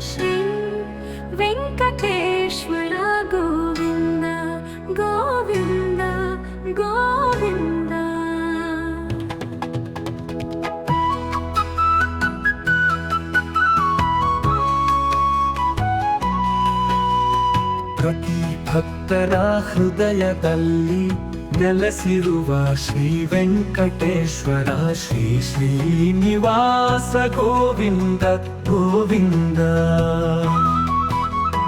శ్రీ వెంకటేశ్వర గోవింద గోవింద గోవింద. ప్రతి భక్తరా హృదయ తల్లి ನೆಲೆಸಿರುವ ಶ್ರೀ ವೆಂಕಟೇಶ್ವರ ಶ್ರೀ ಶ್ರೀನಿವಾಸ ಗೋವಿಂದ ಗೋವಿಂದ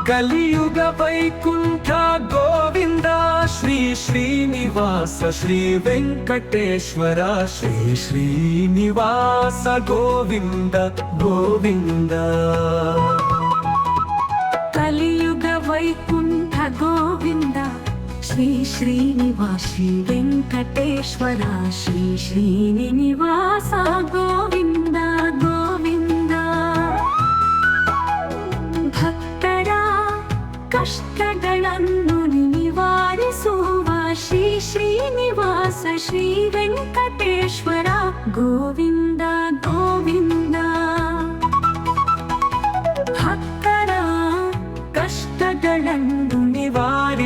ಕಲಿಯುಗ ವೈಕುಂಠ ಗೋವಿಂದ ಶ್ರೀ ಶ್ರೀನಿವಾಸ ಶ್ರೀ ವೆಂಕಟೇಶ್ವರ ಶ್ರೀ ಶ್ರೀನಿವಾಸ ಗೋವಿಂದ ಗೋವಿಂದ ಶ್ರೀ ಶ್ರೀನಿವಾಸ ಶ್ರೀ ವೆಂಕಟೇಶ್ವರ ಶ್ರೀ ಶ್ರೀನಿವಾಸ ಗೋವಿಂದ ಗೋವಿಂದ ಭಕ್ತರ ಕಷ್ಟಗಳನ್ನು ನಿವಾರಿಸುವ ಶ್ರೀ ಶ್ರೀನಿವಾಸ ಶ್ರೀ ವೆಂಕಟೇಶ್ವರ ಗೋವಿಂದ ಗೋವಿಂದ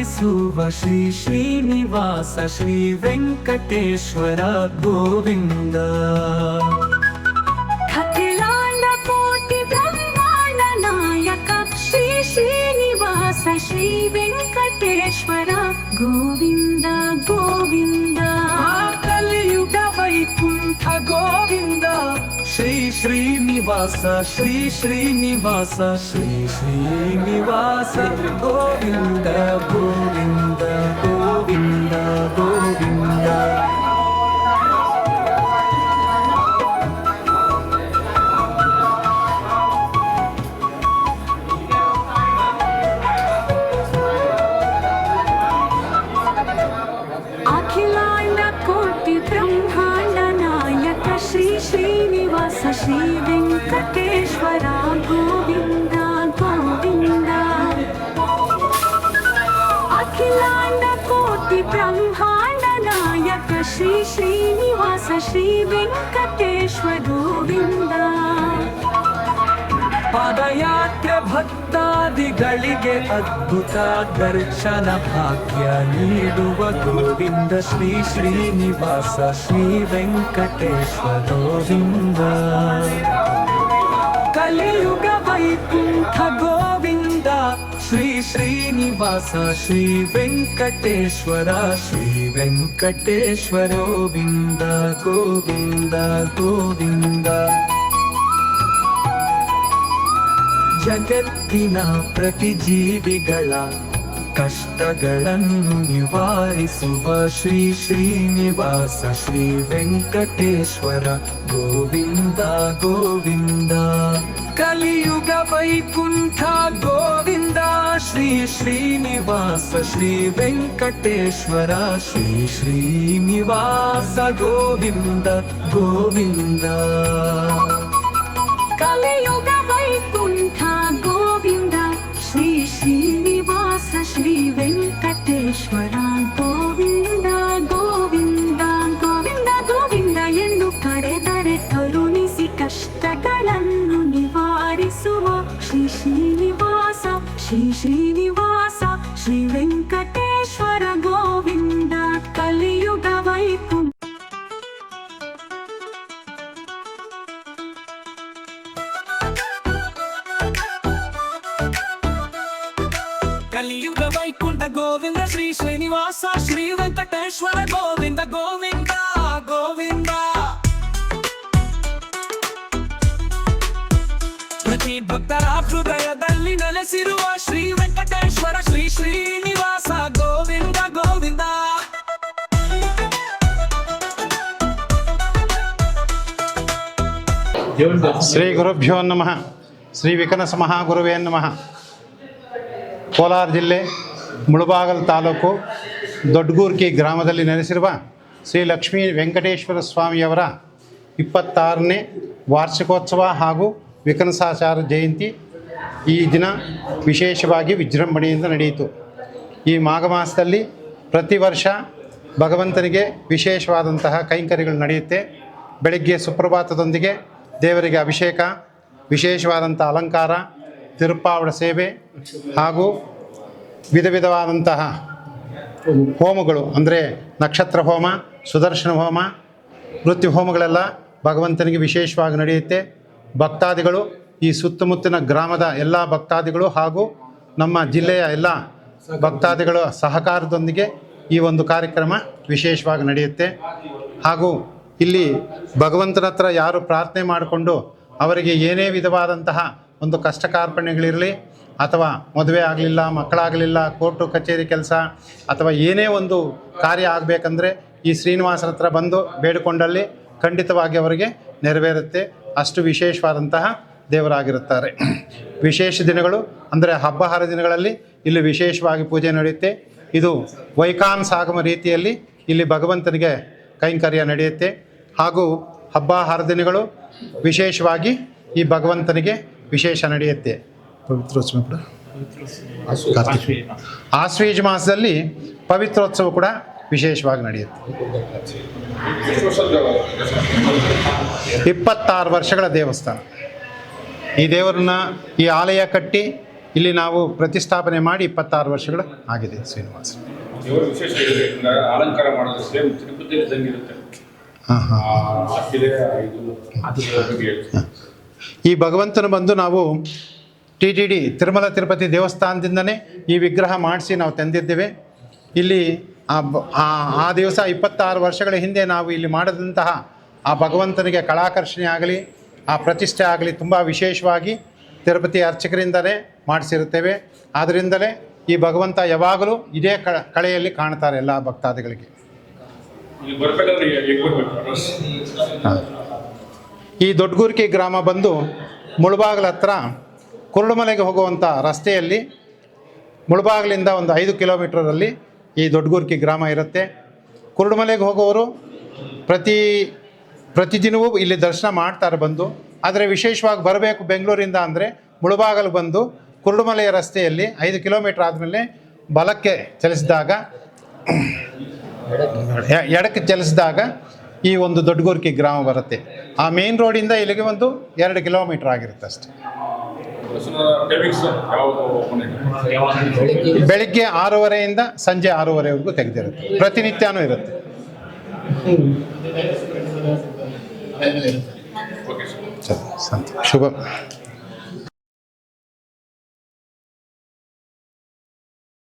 శివ శ్రీ శ్రీనివాస శ్రీ వెంకటేశ్వర గోవింద. శ్రీనివాస శ్రీ వెంకటేశ్వర గోవింద గోవింద. వైకుంఠ గోవింద శ్రీ శ్రీనివాస శ్రీ శ్రీనివాస శ్రీ శ్రీనివాస గోవింద గోవింద గోవింద గో ನಾಯಕ ಶ್ರೀ ಶ್ರೀನಿವಾಸ ಶ್ರೀ ವೆಂಕಟೇಶ್ವರ ಗೋವಿಂದ ಪಾದಯಾತ್ರೆ ಭಕ್ತಾದಿಗಳಿಗೆ ಅದ್ಭುತ ದರ್ಶನ ಭಾಗ್ಯ ನೀಡುವ ಗೋವಿಂದ ಶ್ರೀ ಶ್ರೀನಿವಾಸ ಶ್ರೀ ವೆಂಕಟೇಶ್ವರ ಗೋವಿಂದ ಕಲಿಯುಗ ವೈಕುಂಠ ಗೋವಿಂದ ಶ್ರೀ ಶ್ರೀನಿವಾಸ ಶ್ರೀ ವೆಂಕಟೇಶ್ವರ ಶ್ರೀ ವೆಂಕಟೇಶ್ವರ ಗೋವಿಂದ ಗೋವಿಂದ ಗೋವಿಂದ ಜಗತ್ತಿನ ಪ್ರತಿ ಜೀವಿಗಳ ಕಷ್ಟಗಳನ್ನು ನಿವಾರಿಸುವ ಶ್ರೀ ಶ್ರೀನಿವಾಸ ಶ್ರೀ ವೆಂಕಟೇಶ್ವರ ಗೋವಿಂದ ಗೋವಿಂದ ಕಲಿಯುಗ ವೈಕುಂಠ ಗೋವಿಂದ श्रीनिवास श्री वेङ्कटेश्वर श्री श्रीनिवास गोविन्द गोविन्द శ్రీ శ్రీనివాస శ్రీ వెంకటేశ్వర గోవింద కలియుగ వైపు. కలియుగ వైకుంఠ గోవింద శ్రీ శ్రీనివాస శ్రీ వెంకటేశ్వర గోవింద గోవింద. ಪ್ರತಿ ಭಕ್ತರ ಹೃದಯದಲ್ಲಿ ನೆಲೆಸಿರುವ ಶ್ರೀ ವೆಂಕಟೇಶ್ವರ ಶ್ರೀ ಶ್ರೀನಿವಾಸ ಗೋವಿಂದ ಗೋವಿಂದ. ಶ್ರೀ ಗುರುಭ್ಯೋ ನಮಃ. ಶ್ರೀ ವಿಕನಸ ಮಹಾಗುರುವೇ ನಮಃ. ಕೋಲಾರ ಜಿಲ್ಲೆ ಮುಳಬಾಗಲ್ ತಾಲೂಕು ದೊಡ್ಡಗೂರ್ಕಿ ಗ್ರಾಮದಲ್ಲಿ ನೆಲೆಸಿರುವ ಶ್ರೀ ಲಕ್ಷ್ಮೀ ವೆಂಕಟೇಶ್ವರ ಸ್ವಾಮಿಯವರ ಇಪ್ಪತ್ತಾರನೇ ವಾರ್ಷಿಕೋತ್ಸವ ಹಾಗೂ ವಿಕನಸಾಚಾರ ಜಯಂತಿ ಈ ದಿನ ವಿಶೇಷವಾಗಿ ವಿಜೃಂಭಣೆಯಿಂದ ನಡೆಯಿತು. ಈ ಮಾಘ ಮಾಸದಲ್ಲಿ ಪ್ರತಿ ವರ್ಷ ಭಗವಂತನಿಗೆ ವಿಶೇಷವಾದಂತಹ ಕೈಂಕರ್ಯಗಳು ನಡೆಯುತ್ತೆ. ಬೆಳಗ್ಗೆ ಸುಪ್ರಭಾತದೊಂದಿಗೆ ದೇವರಿಗೆ ಅಭಿಷೇಕ, ವಿಶೇಷವಾದಂಥ ಅಲಂಕಾರ ತಿರುಪ್ಪಾವಡ ಸೇವೆ ಹಾಗೂ ವಿಧ ವಿಧವಾದಂತಹ ಹೋಮಗಳು, ಅಂದರೆ ನಕ್ಷತ್ರ ಹೋಮ, ಸುದರ್ಶನ ಹೋಮ ಮೃತ್ಯು ಹೋಮಗಳೆಲ್ಲ ಭಗವಂತನಿಗೆ ವಿಶೇಷವಾಗಿ ನಡೆಯುತ್ತೆ. ಭಕ್ತಾದಿಗಳು, ಈ ಸುತ್ತಮುತ್ತಿನ ಗ್ರಾಮದ ಎಲ್ಲ ಭಕ್ತಾದಿಗಳು ಹಾಗೂ ನಮ್ಮ ಜಿಲ್ಲೆಯ ಎಲ್ಲ ಭಕ್ತಾದಿಗಳ ಸಹಕಾರದೊಂದಿಗೆ ಈ ಒಂದು ಕಾರ್ಯಕ್ರಮ ವಿಶೇಷವಾಗಿ ನಡೆಯುತ್ತೆ. ಹಾಗೂ ಇಲ್ಲಿ ಭಗವಂತನ ಹತ್ರ ಯಾರು ಪ್ರಾರ್ಥನೆ ಮಾಡಿಕೊಂಡು ಅವರಿಗೆ ಏನೇ ವಿಧವಾದಂತಹ ಒಂದು ಕಷ್ಟ ಕಾರ್ಪಣ್ಯಗಳಿರಲಿ ಅಥವಾ ಮದುವೆ ಆಗಲಿಲ್ಲ, ಮಕ್ಕಳಾಗಲಿಲ್ಲ, ಕೋರ್ಟು, ಕಚೇರಿ ಕೆಲಸ ಅಥವಾ ಏನೇ ಒಂದು ಕಾರ್ಯ ಆಗಬೇಕಂದ್ರೆ ಈ ಶ್ರೀನಿವಾಸರ ಹತ್ರ ಬಂದು ಬೇಡಿಕೊಂಡಲ್ಲಿ ಖಂಡಿತವಾಗಿ ಅವರಿಗೆ ನೆರವೇರುತ್ತೆ. ಅಷ್ಟು ವಿಶೇಷವಾದಂತಹ ದೇವರಾಗಿರುತ್ತಾರೆ. ವಿಶೇಷ ದಿನಗಳು ಅಂದರೆ ಹಬ್ಬ ಹರಿದಿನಗಳಲ್ಲಿ ಇಲ್ಲಿ ವಿಶೇಷವಾಗಿ ಪೂಜೆ ನಡೆಯುತ್ತೆ. ಇದು ವೈಕಾನ್ ಸಾಗಮ ರೀತಿಯಲ್ಲಿ ಇಲ್ಲಿ ಭಗವಂತನಿಗೆ ಕೈಂಕರ್ಯ ನಡೆಯುತ್ತೆ. ಹಾಗೂ ಹಬ್ಬ ಹರಿದಿನಗಳು ವಿಶೇಷವಾಗಿ ಈ ಭಗವಂತನಿಗೆ ವಿಶೇಷ ನಡೆಯುತ್ತೆ. ಪವಿತ್ರೋತ್ಸವ ಕೂಡ. ಆಶ್ವೀಜ ಮಾಸದಲ್ಲಿ ಪವಿತ್ರೋತ್ಸವ ಕೂಡ ವಿಶೇಷವಾಗಿ ನಡೆಯುತ್ತೆ. ಇಪ್ಪತ್ತಾರು ವರ್ಷಗಳ ದೇವಸ್ಥಾನ. ಈ ದೇವರನ್ನ ಈ ಆಲಯ ಕಟ್ಟಿ ಇಲ್ಲಿ ನಾವು ಪ್ರತಿಷ್ಠಾಪನೆ ಮಾಡಿ ಇಪ್ಪತ್ತಾರು ವರ್ಷಗಳು ಆಗಿದೆ ಶ್ರೀನಿವಾಸ. ಅಲಂಕಾರ. ಈ ಭಗವಂತನ ಬಂದು ನಾವು T T D Tirumala Tirupati ದೇವಸ್ಥಾನದಿಂದನೇ ಈ ವಿಗ್ರಹ ಮಾಡಿಸಿ ನಾವು ತಂದಿದ್ದೇವೆ. ಇಲ್ಲಿ ಆ ಆ- ದಿವಸ ಇಪ್ಪತ್ತಾರು ವರ್ಷಗಳ ಹಿಂದೆ ನಾವು ಇಲ್ಲಿ ಮಾಡಿದಂತಹ ಆ ಭಗವಂತನಿಗೆ ಕಲಾಕರ್ಷಣೆ ಆಗಲಿ ಆ ಪ್ರತಿಷ್ಠೆ ಆಗಲಿ ತುಂಬ ವಿಶೇಷವಾಗಿ ತಿರುಪತಿ ಅರ್ಚಕರಿಂದಲೇ ಮಾಡಿಸಿರುತ್ತೇವೆ. ಆದ್ದರಿಂದಲೇ ಈ ಭಗವಂತ ಯಾವಾಗಲೂ ಇದೇ ಕಳೆಯಲ್ಲಿ ಕಾಣ್ತಾರೆ ಎಲ್ಲ ಭಕ್ತಾದಿಗಳಿಗೆ. ಈ ದೊಡ್ಡಗೂರ್ಕಿ ಗ್ರಾಮ ಬಂದು ಮುಳಬಾಗಲ ಹತ್ರ ಕುರುಡುಮಲೆಗೆ ಹೋಗುವಂಥ ರಸ್ತೆಯಲ್ಲಿ ಮುಳಬಾಗಲಿಂದ ಒಂದು ಐದು ಕಿಲೋಮೀಟರಲ್ಲಿ ಈ ದೊಡ್ಡಗೂರ್ಕಿ ಗ್ರಾಮ ಇರುತ್ತೆ. ಕುರುಡುಮಲೆಗೆ ಹೋಗೋರು ಪ್ರತಿ ಪ್ರತಿದಿನವೂ ಇಲ್ಲಿ ದರ್ಶನ ಮಾಡ್ತಾರೆ ಬಂದು. ಆದರೆ ವಿಶೇಷವಾಗಿ ಬರಬೇಕು ಬೆಂಗಳೂರಿಂದ ಅಂದರೆ ಮುಳುಬಾಗಲು ಬಂದು ಕುರುಡುಮಲೆಯ ರಸ್ತೆಯಲ್ಲಿ ಐದು ಕಿಲೋಮೀಟ್ರ್ ಆದಮೇಲೆ ಬಲಕ್ಕೆ ಚಲಿಸಿದಾಗ, ಎಡಕ್ಕೆ ಚಲಿಸಿದಾಗ ಈ ಒಂದು ದೊಡ್ಡಗೂರ್ಕಿ ಗ್ರಾಮ ಬರುತ್ತೆ. ಆ ಮೇನ್ ರೋಡಿಂದ ಇಲ್ಲಿಗೆ ಒಂದು ಎರಡು ಕಿಲೋಮೀಟ್ರ್ ಆಗಿರುತ್ತೆ ಅಷ್ಟೆ. ಬೆಳಿಗ್ಗೆ ಆರೂವರೆಯಿಂದ ಸಂಜೆ ಆರೂವರೆವರೆಗೂ ತೆಗೆದಿರುತ್ತೆ. ಪ್ರತಿನಿತ್ಯನೂ ಇರುತ್ತೆ. ಸರ್. ಸರಿ ಸಂತ ಶುಭ.